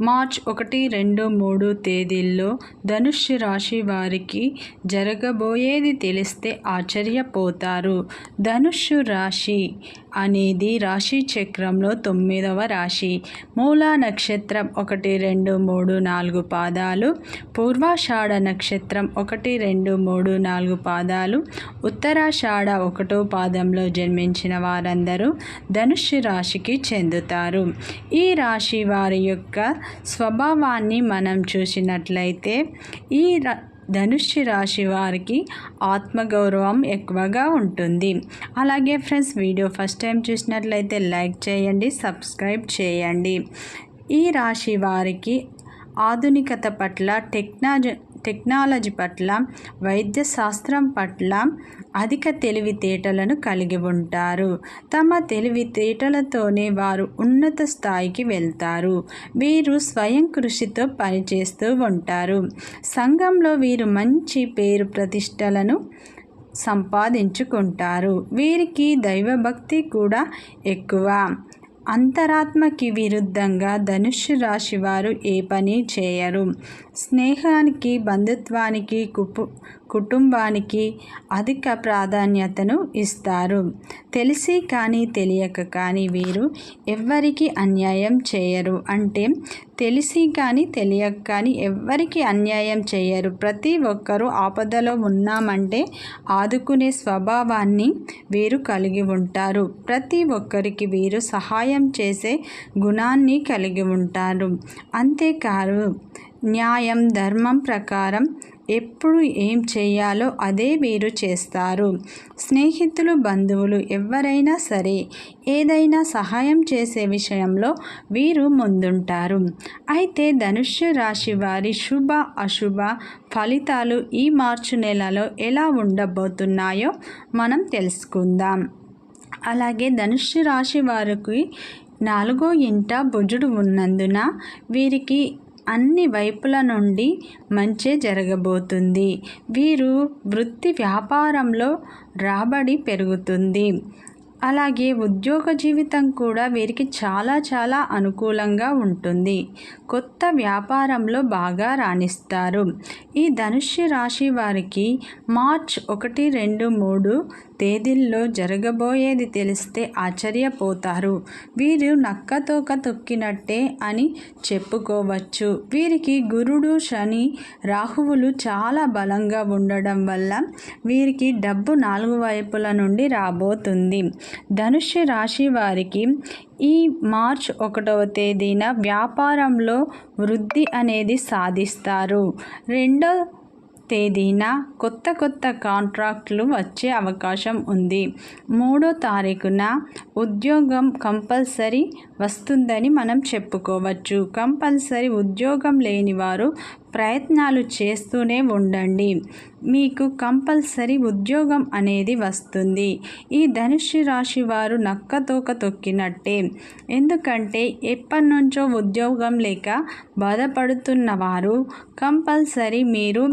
March ఒకటి రెండు మూడు తేదీల్లో ధనుష్య రాశి వారికి జరగబోయేది తెలిస్తే ఆశ్చర్యపోతారు. ధనుష్యు రాశి అనేది రాశి చక్రంలో తొమ్మిదవ రాశి. మూలా నక్షత్రం ఒకటి రెండు మూడు నాలుగు పాదాలు. పూర్వాషాఢ నక్షత్రం ఒకటి రెండు మూడు నాలుగు పాదాలు. ఉత్తరాషాఢ ఒకటో పాదంలో జన్మించిన వారందరూ ధనుష్య రాశికి చెందుతారు. ఈ రాశి వారి యొక్క స్వభావాన్ని మనం చూసినట్లయితే ఈ ర ధనుష్య రాశి వారికి ఆత్మగౌరవం ఎక్కువగా ఉంటుంది. అలాగే ఫ్రెండ్స్ వీడియో ఫస్ట్ టైం చూసినట్లయితే లైక్ చేయండి సబ్స్క్రైబ్ చేయండి. ఈ రాశి వారికి ఆధునికత పట్ల టెక్నాలజీ టెక్నాలజీ పట్ల వైద్య శాస్త్రం పట్ల అధిక తెలివితేటలను కలిగి ఉంటారు. తమ తెలివితేటలతోనే వారు ఉన్నత స్థాయికి వెళ్తారు. వీరు స్వయం కృషితో పనిచేస్తూ ఉంటారు. సంఘంలో వీరు మంచి పేరు ప్రతిష్టలను సంపాదించుకుంటారు. వీరికి దైవభక్తి కూడా ఎక్కువ. అంతరాత్మకి విరుద్ధంగా ధనుస్సు రాశి వారు ఏ పని చేయరు. స్నేహానికి బంధుత్వానికి కుపు కుటుంబానికి అధిక ప్రాధాన్యతను ఇస్తారు. తెలిసి కానీ తెలియక కానీ వీరు ఎవ్వరికి అన్యాయం చేయరు. అంటే తెలిసి కానీ తెలియక కానీ ఎవ్వరికి అన్యాయం చేయరు. ప్రతి ఒక్కరూ ఆపదలో ఉన్నామంటే ఆదుకునే స్వభావాన్ని వీరు కలిగి ఉంటారు. ప్రతి ఒక్కరికి వీరు సహాయం చేసే గుణాన్ని కలిగి ఉంటారు. అంతేకాదు న్యాయం ధర్మం ప్రకారం ఎప్పుడు ఏం చేయాలో అదే వీరు చేస్తారు. స్నేహితులు బంధువులు ఎవరైనా సరే ఏదైనా సహాయం చేసే విషయంలో వీరు ముందుంటారు. అయితే ధనుష్య రాశి వారి శుభ అశుభ ఫలితాలు ఈ మార్చి నెలలో ఎలా ఉండబోతున్నాయో మనం తెలుసుకుందాం. అలాగే ధనుష్య రాశి వారికి నాలుగో ఇంట బుజుడు ఉన్నందున వీరికి అన్ని వైపుల నుండి మంచే జరగబోతుంది. వీరు వృత్తి వ్యాపారంలో రాబడి పెరుగుతుంది. అలాగే ఉద్యోగ జీవితం కూడా వీరికి చాలా చాలా అనుకూలంగా ఉంటుంది. కొత్త వ్యాపారంలో బాగా రాణిస్తారు. ఈ ధనుష్య రాశి వారికి మార్చ్ ఒకటి రెండు మూడు తేదీల్లో జరగబోయేది తెలిస్తే ఆశ్చర్యపోతారు. వీరు నక్కతోక తొక్కినట్టే అని చెప్పుకోవచ్చు. వీరికి గురుడు శని రాహువులు చాలా బలంగా ఉండడం వల్ల వీరికి డబ్బు నాలుగు వైపుల నుండి రాబోతుంది. ధనుష్య రాశి వారికి ఈ మార్చ్ ఒకటవ తేదీన వ్యాపారంలో వృద్ధి అనేది సాధిస్తారు. రెండో తేదీన కొత్త కొత్త కాంట్రాక్టులు వచ్చే అవకాశం ఉంది. మూడో తారీఖున ఉద్యోగం కంపల్సరీ వస్తుందని మనం చెప్పుకోవచ్చు. కంపల్సరీ ఉద్యోగం లేని వారు ప్రయత్నాలు చేస్తూనే ఉండండి. మీకు కంపల్సరీ ఉద్యోగం అనేది వస్తుంది. ఈ ధనుషి రాశి వారు నక్కతోక తొక్కినట్టే. ఎందుకంటే ఎప్పటి నుంచో ఉద్యోగం లేక బాధపడుతున్న వారు కంపల్సరీ మీరు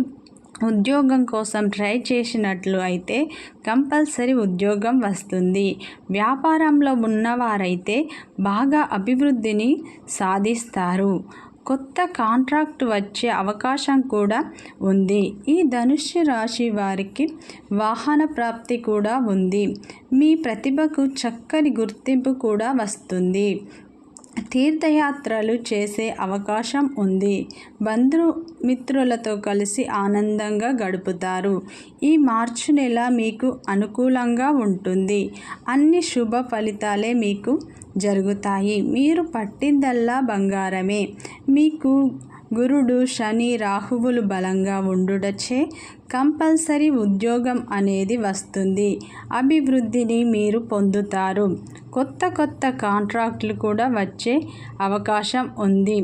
ఉద్యోగం కోసం ట్రై చేసినట్లు అయితే కంపల్సరీ ఉద్యోగం వస్తుంది. వ్యాపారంలో ఉన్నవారైతే బాగా అభివృద్ధిని సాధిస్తారు. కొత్త కాంట్రాక్ట్ వచ్చే అవకాశం కూడా ఉంది. ఈ ధనుష్య రాశి వారికి వాహన ప్రాప్తి కూడా ఉంది. మీ ప్రతిభకు చక్కని గుర్తింపు కూడా వస్తుంది. తీర్థయాత్రలు చేసే అవకాశం ఉంది. బంధుమిత్రులతో కలిసి ఆనందంగా గడుపుతారు. ఈ మార్చి నెల మీకు అనుకూలంగా ఉంటుంది. అన్ని శుభ ఫలితాలే మీకు జరుగుతాయి. మీరు పట్టిందల్లా బంగారమే. మీకు గురుడు శని రాహువులు బలంగా ఉండుటచే కంపల్సరీ ఉద్యోగం అనేది వస్తుంది. అభివృద్ధిని మీరు పొందుతారు. కొత్త కొత్త కాంట్రాక్ట్లు కూడా వచ్చే అవకాశం ఉంది.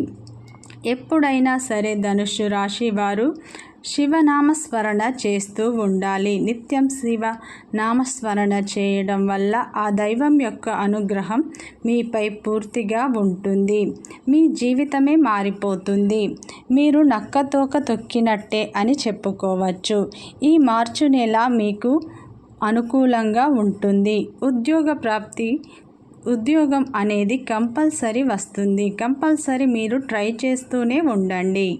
ఎప్పుడైనా సరే ధనుషు రాశి వారు శివనామస్మరణ చేస్తూ ఉండాలి. నిత్యం శివ నామస్మరణ చేయడం వల్ల ఆ దైవం యొక్క అనుగ్రహం మీపై పూర్తిగా ఉంటుంది. మీ జీవితమే మారిపోతుంది. మీరు నక్కతోక తొక్కినట్టే అని చెప్పుకోవచ్చు. ఈ మార్చు నెల మీకు అనుకూలంగా ఉంటుంది. ఉద్యోగ ప్రాప్తి ఉద్యోగం అనేది కంపల్సరీ వస్తుంది. కంపల్సరీ మీరు ట్రై చేస్తూనే ఉండండి.